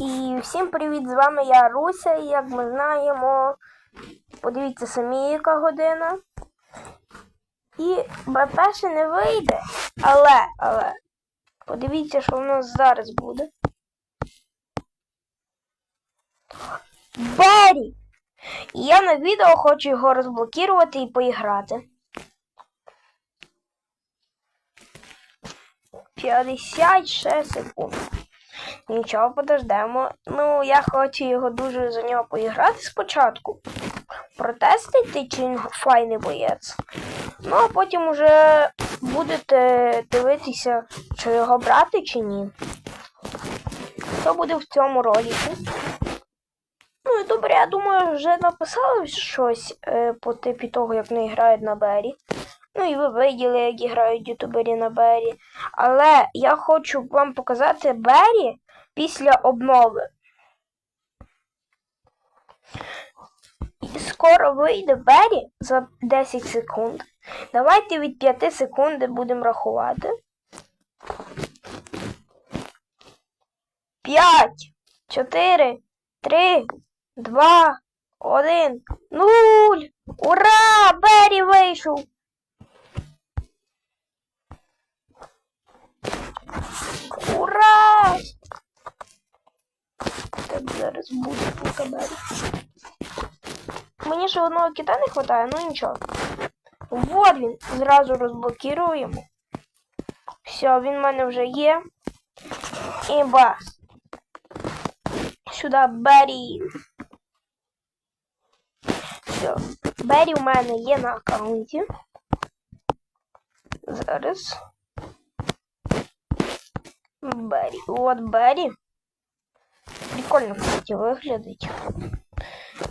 І всім привіт! З вами я Руся. І як ми знаємо, подивіться самі, яка година. І БП ще не вийде. Але, але, подивіться, що в нас зараз буде. Беррі! І я на відео хочу його розблокувати і поіграти. 56 секунд. Нічого, подождемо. Ну, я хочу його дуже за нього поіграти спочатку. Протестити, чи він файний боєць. Ну, а потім уже будете дивитися, чи його брати, чи ні. Що буде в цьому ролику. Ну і добре, я думаю, вже написали щось е, по типі того, як вони грають на Бері. Ну і ви виділи, як грають ютубері на Бері. Але я хочу вам показати Бері після обнови. І скоро вийде Бері за 10 секунд. Давайте від 5 секунд будемо рахувати. 5, 4, 3, 2, 1, 0. Ура! Бері вийшов! Ура! Так зараз буде по Бері. Мені ще одного кита не вистачає, ну нічого. Вот він. Зразу розблокіруємо. Все, він в мене вже є. І бас. Сюди Бері. Все. Бері у мене є на аккаунті. Зараз. Бері. От Бері. Прикольно, кстати, виглядить.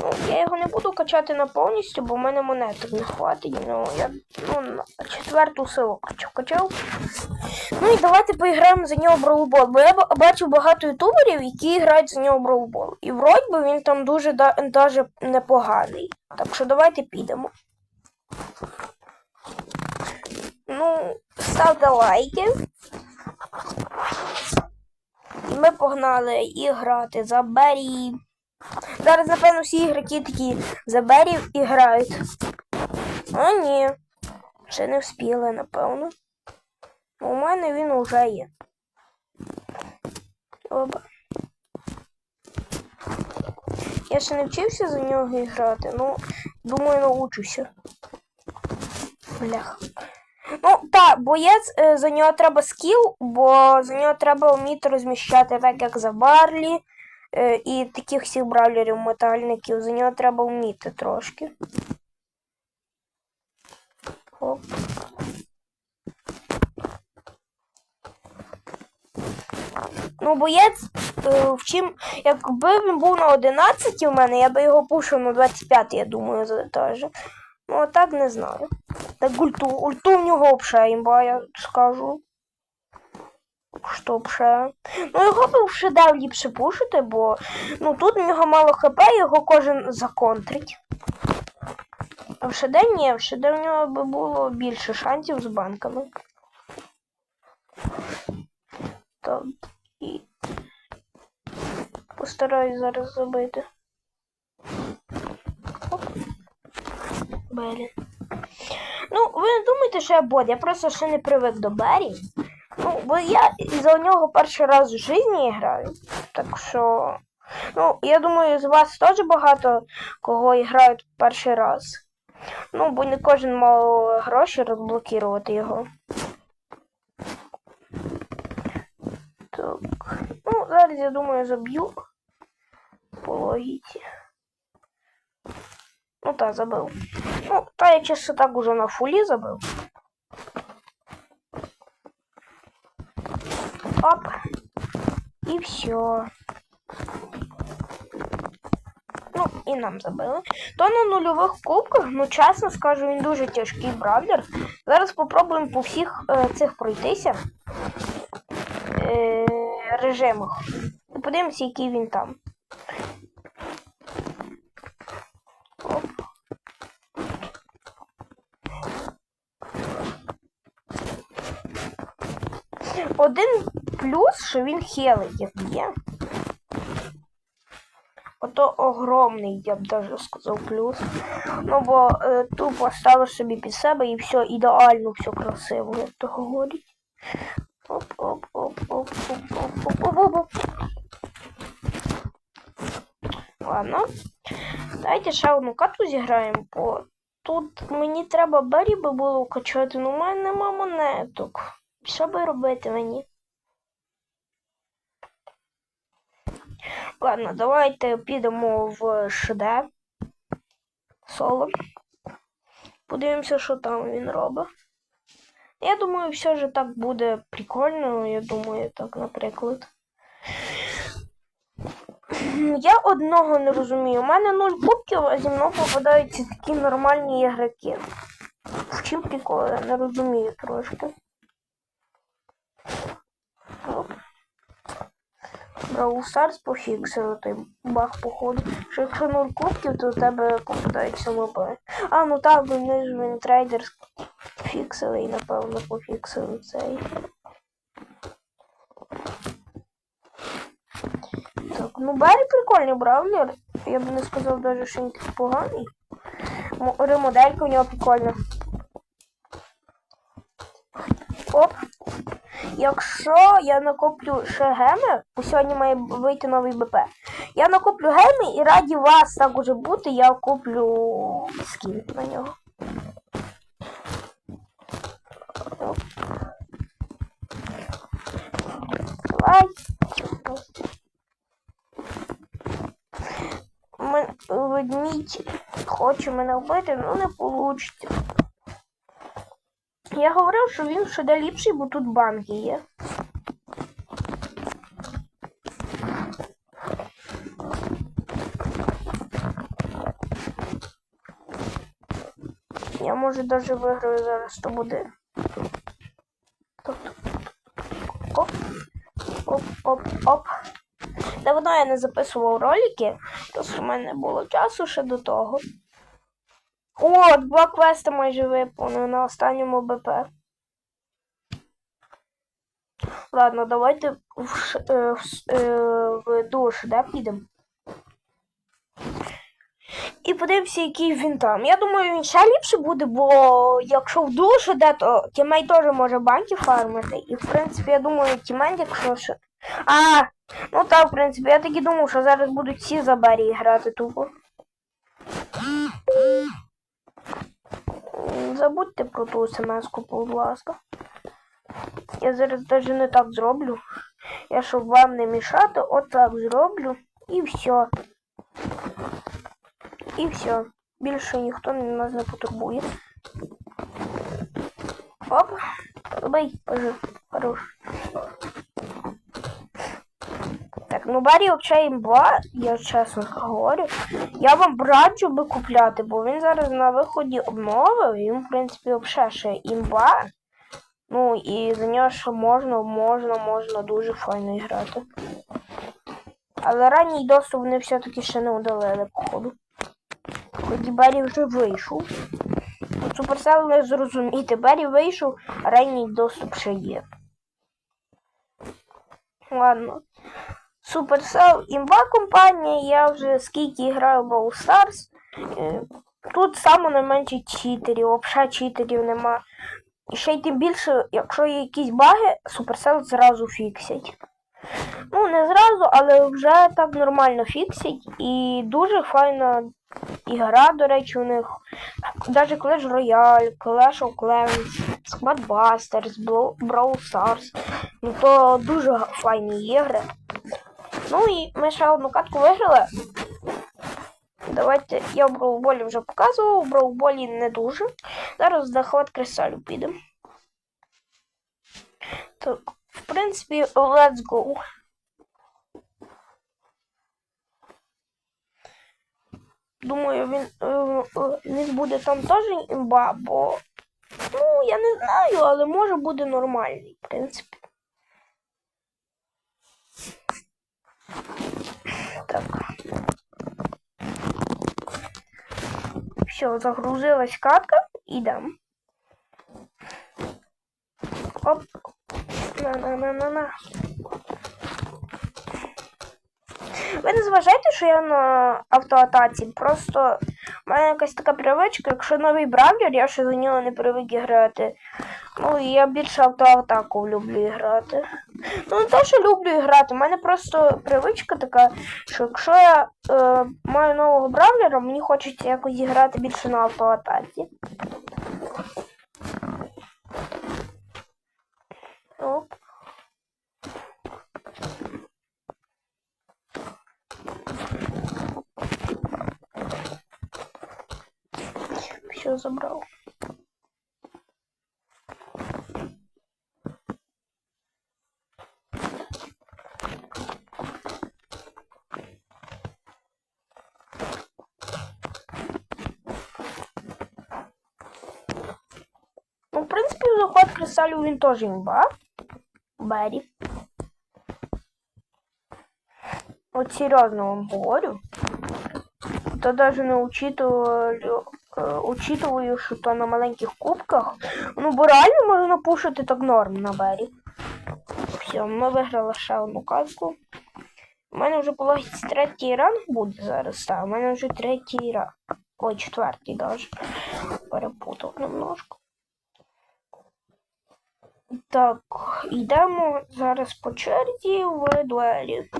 Ну, я його не буду качати на повністю, бо в мене монеток не хватить. Ну, я ну, на четверту силу качав. качав. Ну і давайте поіграємо за нього Броубол. Бо я ба- бачив багато ютуберів, які грають за нього Броубол. І вроді би він там дуже да, непоганий. Так що давайте підемо. Ну, ставте лайки. Ми погнали і грати за Бері. Зараз, напевно, всі ігроки такі за Бері і грають. А ні. Ще не вспіли, напевно. У мене він вже є. Оба. Я ще не вчився за нього грати, ну, думаю, научуся. Блях. Ну, так, боєць, е, за нього треба скіл, бо за нього треба вміти розміщати так, як за Барлі. е, І таких всіх бравлерів метальників. За нього треба вміти трошки. Оп. Ну, боєць, е, в чим, якби він був на 11 у мене, я би його пушив на 25, я думаю, теж. Ну, а так не знаю. Так ульту, ульту в нього взагалі імба, я скажу. Що б Ну, його би в шедев ліпше пушити, бо ну, тут в нього мало хп, його кожен законтрить. А в шеде ні, в шеде в нього би було більше шансів з банками. Так, і постараюсь зараз забити. Оп. Блін. Ви не думайте, що я бот, я просто ще не привик до Бері. Ну, бо я за нього перший раз в житті граю. Так що. Ну, я думаю, з вас теж багато кого грають перший раз. Ну, бо не кожен мав гроші розблокувати його. Так. Ну, зараз я думаю, заб'ю по логіці. Ну так, забив. Ну, та я чисто так уже на фулі забив. Оп. І все. Ну, і нам забили. То на нульових кубках, ну чесно скажу, він дуже тяжкий бравлер. Зараз попробуємо по всіх е, цих пройтися е, режимах. Подивимося, який він там. Оп. Один плюс, що він хелить, як є. Ото огромний, я б даже сказав, плюс. Ну, бо е, тупо ставиш собі під себе і все ідеально, все красиво, як то говорять. Оп, оп, оп, оп, оп, оп, оп, оп, оп. Ладно. Давайте ще одну карту зіграємо, бо тут мені треба Бері би було качати, але в мене нема монеток. Що би робити мені? Ладно, давайте підемо в ШД. Соло. Подивимося, що там він робить. Я думаю, все ж так буде прикольно. Я думаю, так, наприклад. Я одного не розумію. У мене нуль кубків, а зі мною попадаються такі нормальні ігроки. В чим прикол, я не розумію трошки. Бравл Старс пофіксили той баг походу. Що якщо нуль кубків, то у тебе попадаються моби. А, ну так, вони ж він трейдер фіксили і напевно пофіксили цей. Так, ну Барі прикольний бравлер. Я б не сказав навіть, що він поганий. Ремоделька у нього прикольна. Оп. Якщо я накоплю ще геми, бо сьогодні має вийти новий БП. Я накоплю геми і раді вас так уже бути, я куплю скін на нього. Давай. Мен- Ведмідь хоче мене вбити, ну не вийде. Я говорив, що він ще ліпший, бо тут банки є. Я може даже виграю зараз то буде. Оп. Оп, оп, оп. Давно я не записував ролики, просто в мене було часу ще до того. О, два квести майже виповнили на останньому БП. Ладно, давайте в, ш- е, в, е, в душ, де підемо. І подивимося, який він там. Я думаю, він ще ліпше буде, бо якщо в душ іде, то тімей теж може банки фармити. І в принципі, я думаю, тімей, якщо ще. А, ну так, в принципі, я так і думав, що зараз будуть всі за Барі грати тупо. Забудьте про ту смс-ку, будь ласка. Я зараз навіть не так зроблю. Я щоб вам не мішати, отак зроблю і все. І все. Більше ніхто нас не потурбує. Оп. Бей, пожив. Хорош. Так, ну Барі взагалі імба, я чесно говорю. Я вам раджу би купляти, бо він зараз на виході обнови, він, в принципі, взагалі ще імба. Ну і за нього ще можна, можна, можна дуже файно грати. Але ранній доступ вони все-таки ще не удалили, походу. Ході Барі вже вийшов. Суперсел не зрозуміти. Барі вийшов, а ранній доступ ще є. Ладно. Supercell імба компанія, я вже скільки граю в Brawl Stars. е, Тут саме найменше читерів, взагалі читерів нема. Ще й тим більше, якщо є якісь баги, Supercell зразу фіксять. Ну, не зразу, але вже так нормально фіксять. І дуже файна ігра, до речі, у них. Навіть Clash Royale, Clash of Clans, Squad Busters, Brawl Stars. Ну то дуже файні ігри. Ну і ми ще одну катку виграли. Давайте, я в броуболі вже показував, в броуболі не дуже. Зараз захват кристалю підемо. Так, в принципі, let's go. Думаю, він, е, е, він буде там теж імба, бо ну, я не знаю, але може буде нормальний, в принципі. Так. Все, загрузилась катка. Идем. Оп. На-на-на-на-на. Ви не зважайте, що я на автоатаці. Просто в мене якась така привичка, якщо новий бравлер, я ще за нього не привик грати. Ну, і я більше автоатаку люблю грати. Ну, не те, що люблю грати, у мене просто привичка така, що якщо я е, маю нового бравлера, мені хочеться якось зіграти більше на автоатаці. Оп. Все забрал. Ну, в принципі, заход кристалів він теж імба. Беррі. От серйозно вам говорю. То даже не учитываю, э, учитываю, що то на маленьких кубках. Ну, бо реально можна пушити так норм на бері. Все, ми виграли ще одну казку. У мене вже по логіці третій ранг буде зараз. Так, у мене вже третій ранг. Ой, четвертий даже. Перепутав немножко. Так, йдемо зараз по черзі в дуелі.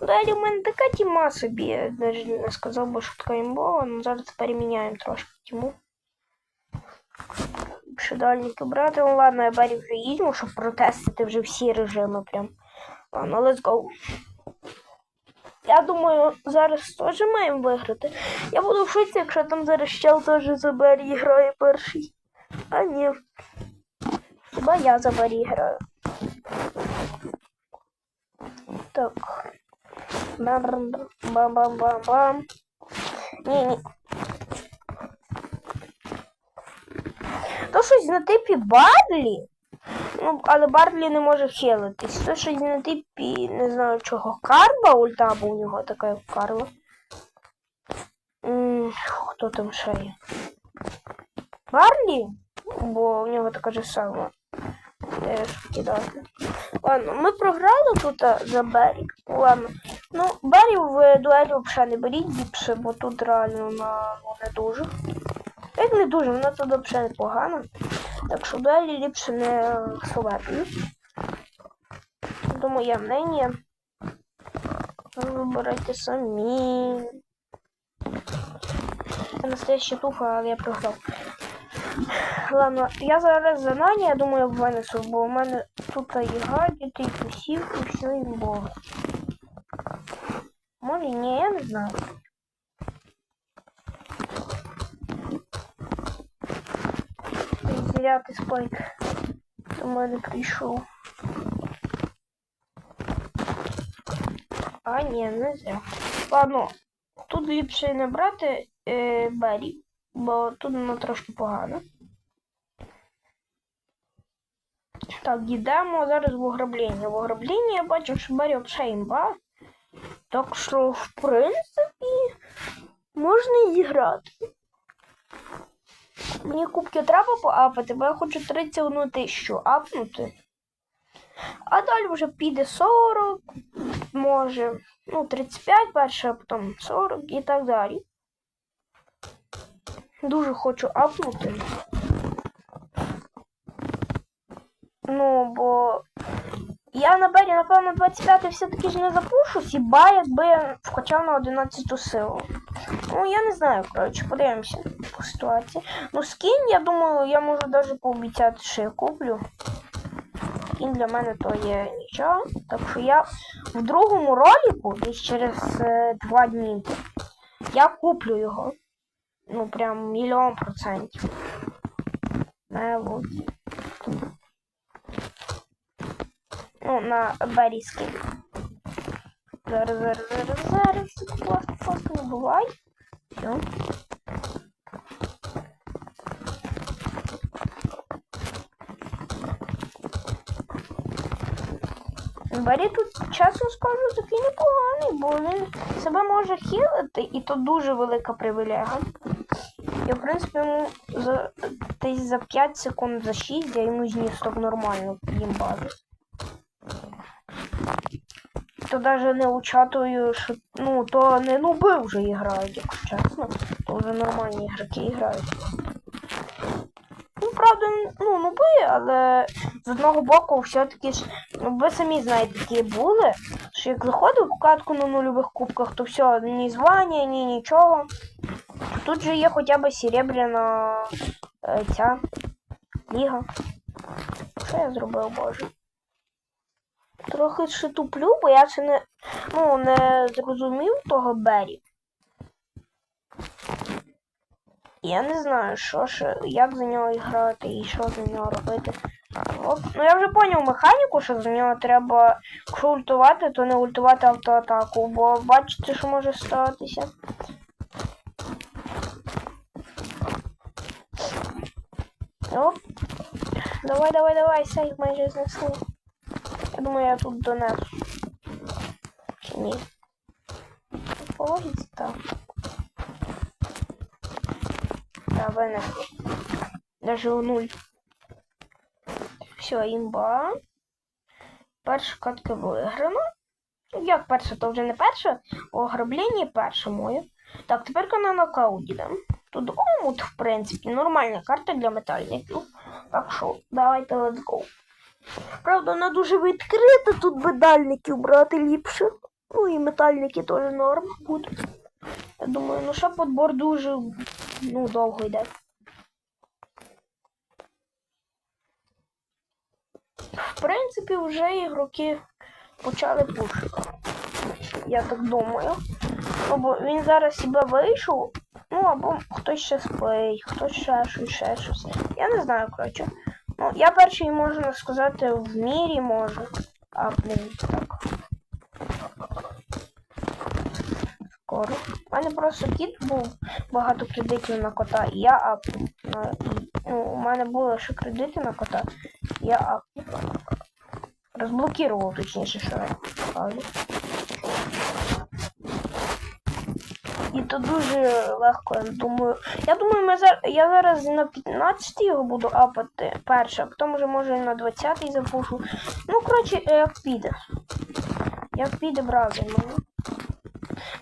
У дуелі в мене така тіма собі, я навіть не сказав би, що така імбова, але зараз переміняємо трошки тіму. Ще дальніки брати. Ну ладно, я беру вже їдьмо, щоб протестити вже всі режими прям. Ладно, let's go. Я думаю, зараз теж маємо виграти. Я буду в шоці, якщо там зараз чел теж за Бері грає перший. А ні. Хіба я за Бері граю. Так. Бам-бам-бам-бам-бам. Ні-ні. То щось на типі Барлі. Ну, але Барлі не може хилитись. То щось на типі, не знаю чого, Карба ульта, бо у нього така Карла. М, Хто там ще є? Барлі? Бо у нього така ж сама. Теж кидати. Ладно, ми програли тут за Беррі. Ладно. Ну, Беррі в дуелі взагалі не беріть ліпше, бо тут реально вона ну, не дуже. Як не дуже, вона тут взагалі непогана. Так що дуелі ліпше не совати. Це моє мнення. Ви Вибирайте самі. Це настояща туфа, але я програв. Ладно, я зараз за Нані, я думаю, винесу, бо у мене тут і гаджети, і кусів, і все, і бога. Може, ні, я не знаю. Зря ти спайк до мене прийшов. А, ні, не зря. Ладно, тут ліпше не брати е, Беррі, бо тут воно трошки погано. Так, йдемо зараз в ограблення. В ограблення я бачу, що Беррі взагалі імба. Так що, в принципі, можна зіграти. Мені кубки треба поапати, бо я хочу 31 тисячу апнути. А далі вже піде 40, може, ну, 35 перше, а потім 40 і так далі. Дуже хочу апнути. Ну, бо я на Бері, напевно, 25 все-таки ж не запушусь, і ба, якби вкачав на 11 силу. Ну, я не знаю, коротше, подивимося по ситуації. Ну, скін, я думаю, я можу навіть пообіцяти, що я куплю. Скін для мене то є нічого. Так що я в другому ролику, десь через е, дні, я куплю його. Ну, прям мільйон процентів. Мелоді. Ну, на скін. Зараз, зараз, зараз, зараз. Класно, класно, не бувай. Все. Барі тут, чесно скажу, такий непоганий, бо він себе може хілити, і то дуже велика привілега. Я, в принципі, йому за десь за 5 секунд, за 6 я йому зніс так нормально їм базу. то навіть не учатую, що ну, то не нуби вже грають, якщо чесно. То вже нормальні ігроки грають. Ну, правда, ну, нуби, але з одного боку, все-таки ж, ну, ви самі знаєте, які були, що як заходив в катку на нульових кубках, то все, ні звання, ні нічого. Тут же є хоча б серебряна е, ця ліга. Що я зробив, боже? Трохи ще туплю, бо я ще не, ну, не зрозумів того Бері. Я не знаю, що ще, як за нього грати і що за нього робити. Оп. Ну я вже поняв механіку, що за нього треба, якщо ультувати, то не ультувати автоатаку, бо бачите, що може статися. Оп. Давай, давай, давай, сейф майже знесли. Я думаю, я тут донесу. Чи ні? По логіці так. Да, вынесли. Даже у нуль. Все, імба. Перша катка виграна. Ну, Як перша, то вже не перша. Ограблення перша моє. Так, тепер на нокаут йдемо. Тут омут, в принципі, нормальна карта для метальників. Так що, давайте let's go. Правда, вона дуже відкрита, тут медальників брати ліпше. Ну і метальники теж норм будуть. Я думаю, ну ще подбор дуже ну, довго йде. В принципі, вже ігроки почали пушити. Я так думаю. Бо він зараз себе вийшов. Ну, або хтось ще спить, хтось ще щось, ще щось. Я не знаю, коротше. Ну, я перший можна сказати в мірі можу. А, блін, так. Скоро. У мене просто кіт був багато кредитів на кота, і я апнув. Ну, у мене було ще кредити на кота, і я апнув. Розблокував, точніше, що я То дуже легко, я думаю. Я думаю, ми зар... я зараз на 15 його буду апати перше, а потім вже може на 20 запушу. Ну, коротше, е, як піде. Як піде бравлер мене.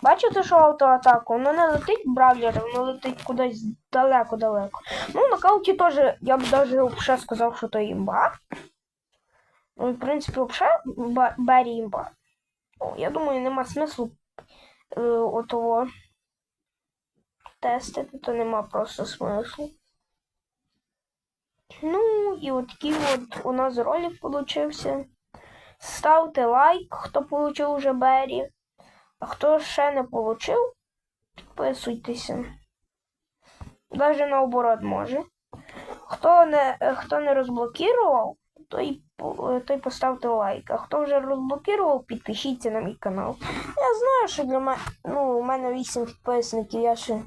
Бачите, що автоатака? Воно не летить бравлер, воно летить кудись далеко-далеко. Ну, на кауті теж, я б навіть ще сказав, що то імба. Ну, в принципі, взагалі Беррі імба. Я думаю, нема смислу е, отого тестити, то нема просто смислу. Ну, і от такий от у нас ролик получився. Ставте лайк, хто получив вже Беррі. А хто ще не получив, підписуйтеся. Даже наоборот може. Хто не, хто не розблокував, той, той поставте лайк. А хто вже розблокував, підпишіться на мій канал. Я знаю, що для мене, ну, у мене 8 підписників, я ще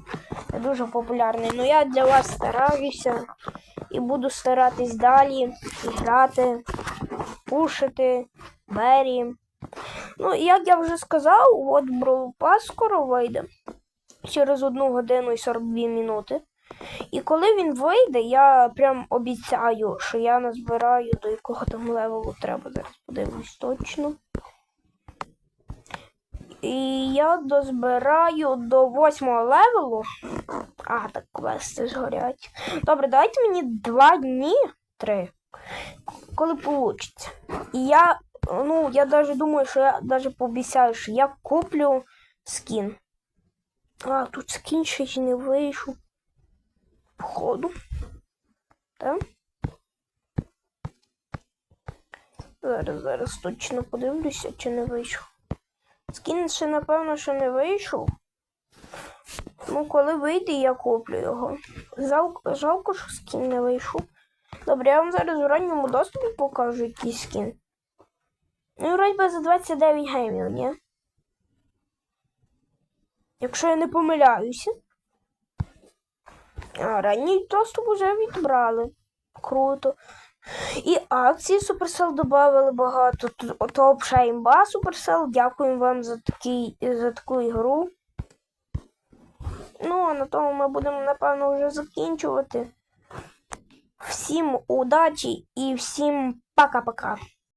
дуже популярний. але я для вас стараюся і буду старатись далі грати, пушити, бері. Ну, як я вже сказав, от Brawl скоро вийде. Через 1 годину і 42 минути. І коли він вийде, я прям обіцяю, що я назбираю до якого там левелу треба. Зараз подивлюсь точно. І я дозбираю до 8 левелу. А, так квести згорять. Добре, дайте мені 2 дні, 3, коли вийде. І я ну, я даже думаю, що я даже пообіцяю, що я куплю скін. А, тут скін ще не вийшов. Походу. Так? Зараз, зараз точно подивлюся, чи не вийшов. Скін ще, напевно, що не вийшов. Ну, коли вийде, я куплю його. Жалко, жалко, що скін не вийшов. Добре, я вам зараз в ранньому доступі покажу якийсь скін. Ну, вроді би за 29 геймів, ні? Якщо я не помиляюся. А, ранній доступ вже відбрали. Круто. І акції Supercell додали багато. Тут- То взагалі імба Supercell. Дякуємо вам за, такий, за таку ігру. Ну, а на тому ми будемо, напевно, вже закінчувати. Всім удачі і всім пока-пока.